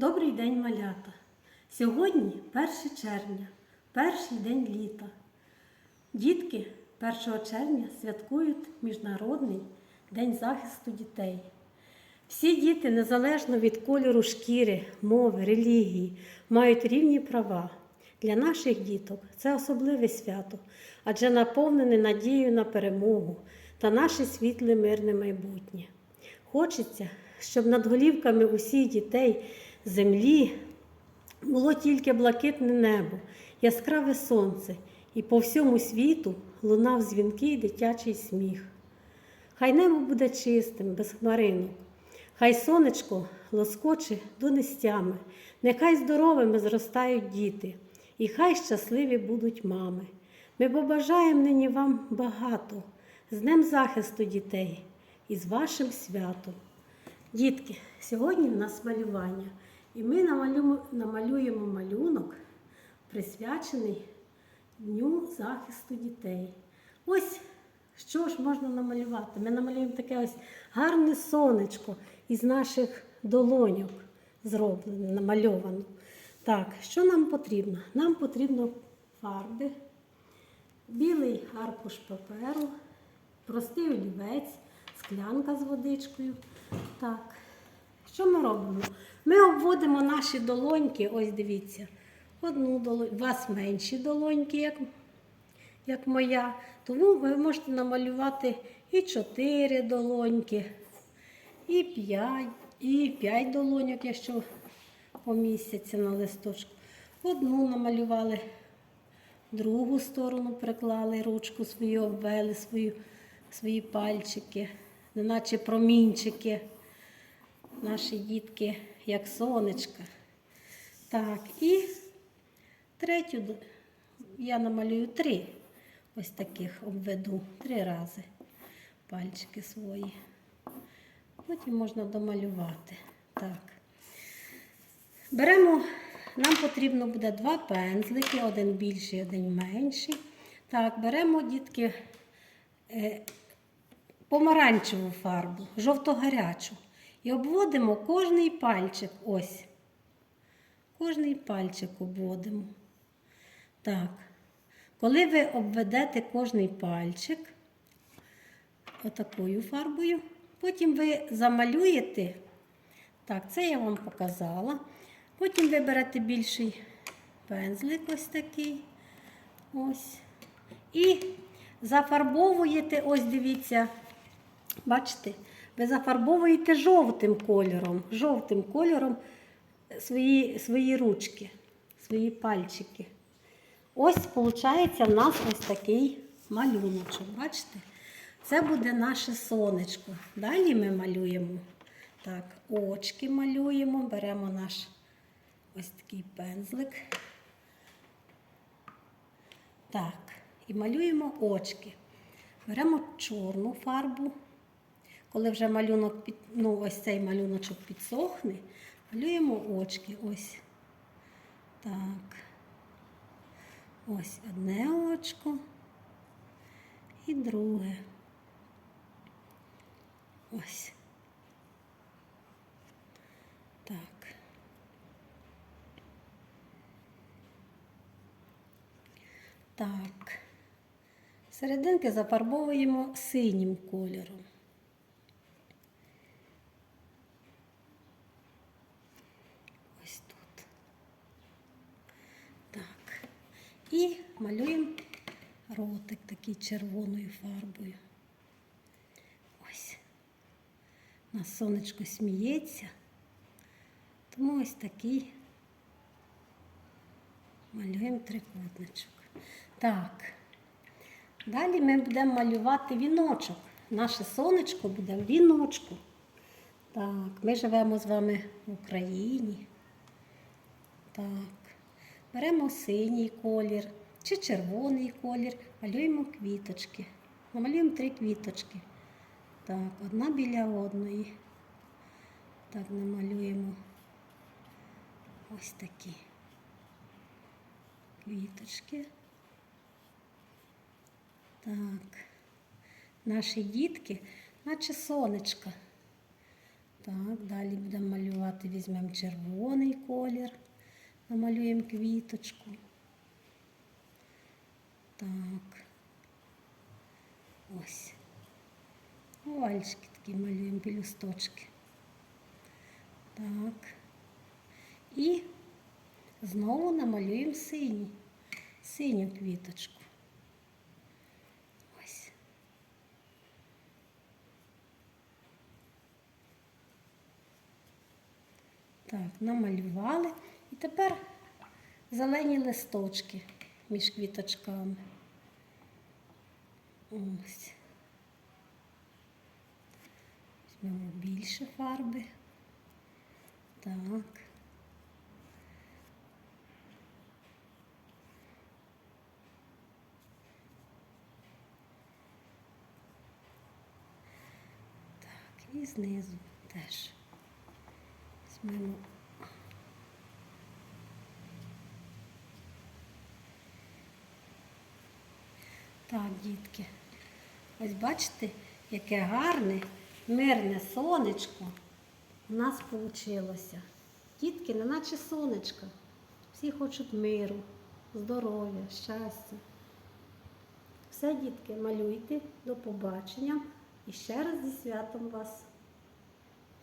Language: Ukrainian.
Добрий день, малята! Сьогодні 1 червня, перший день літа. Дітки 1 червня святкують Міжнародний день захисту дітей. Всі діти, незалежно від кольору шкіри, мови, релігії, мають рівні права. Для наших діток це особливе свято, адже наповнене надією на перемогу та наше світле мирне майбутнє. Хочеться, щоб над голівками усіх дітей землі було тільки блакитне небо, яскраве сонце, і по всьому світу лунав дзвінкий дитячий сміх. Хай небо буде чистим, без хмаринок, хай сонечко лоскоче донестями, нехай здоровими зростають діти, і хай щасливі будуть мами. Ми побажаємо нині вам багато, з Днем захисту дітей і з вашим святом. Дітки, сьогодні в нас малювання, і ми намалюємо, малюнок, присвячений Дню захисту дітей. Ось що ж можна намалювати? Ми намалюємо таке ось гарне сонечко із наших долоньок зроблене, намальовано. Так, що нам потрібно? Нам потрібно фарби, білий аркуш паперу, простий олівець, склянка з водичкою. Так, що ми робимо? Ми обводимо наші долоньки, ось дивіться, одну долоньку, у вас менші долоньки, як, як моя. Тому ви можете намалювати і чотири долоньки, і п'ять, і п'ять долоньок, якщо помістяться на листочку. Одну намалювали, другу сторону приклали ручку свою, обвели свою, свої пальчики, неначе промінчики. Наші дітки, як сонечка. Так, і третю я намалюю три. Ось таких обведу три рази пальчики свої. Потім можна домалювати. Так. Беремо, нам потрібно буде два пензлики, один більший, один менший. Так, беремо, дітки, е, помаранчеву фарбу, жовто-гарячу. І обводимо кожний пальчик. Ось. Кожний пальчик обводимо. Так. Коли ви обведете кожний пальчик отакою фарбою, потім ви замалюєте. Так, це я вам показала. Потім ви берете більший пензлик, ось такий. Ось. І зафарбовуєте, ось дивіться, бачите, ви зафарбовуєте жовтим кольором, жовтим кольором свої, свої ручки, свої пальчики. Ось, виходить, в нас ось такий малюночок. Бачите? Це буде наше сонечко. Далі ми малюємо так, очки малюємо, беремо наш ось такий пензлик. Так, і малюємо очки. Беремо чорну фарбу. Коли вже малюнок під, ну, ось цей малюночок підсохне, малюємо очки. Ось. Так. Ось одне очко і друге. Ось. Так. Так. Серединки зафарбовуємо синім кольором. Ось тут. Так. І малюємо ротик такий червоною фарбою. Ось. У нас сонечко сміється. Тому ось такий малюємо трикутничок. Так. Далі ми будемо малювати віночок. Наше сонечко буде в віночку. Так, ми живемо з вами в Україні. Так. Беремо синій колір чи червоний колір, малюємо квіточки. Намалюємо три квіточки. Так, одна біля одної. Так, намалюємо ось такі квіточки. Так, наші дітки, наче сонечка. Так, далі будемо малювати, візьмемо червоний колір, намалюємо квіточку. Так. Ось. Овальчики такі малюємо, пелюсточки. Так. І знову намалюємо синій, синю квіточку. Ось. Так, намалювали. І тепер зелені листочки між квіточками. Ось. Візьмемо більше фарби. Так. Так, і знизу теж. Візьмемо. Так, дітки. Ось бачите, яке гарне, мирне сонечко у нас вийшло. Дітки, не наче сонечко. Всі хочуть миру, здоров'я, щастя. Все, дітки, малюйте, до побачення. І ще раз зі святом вас.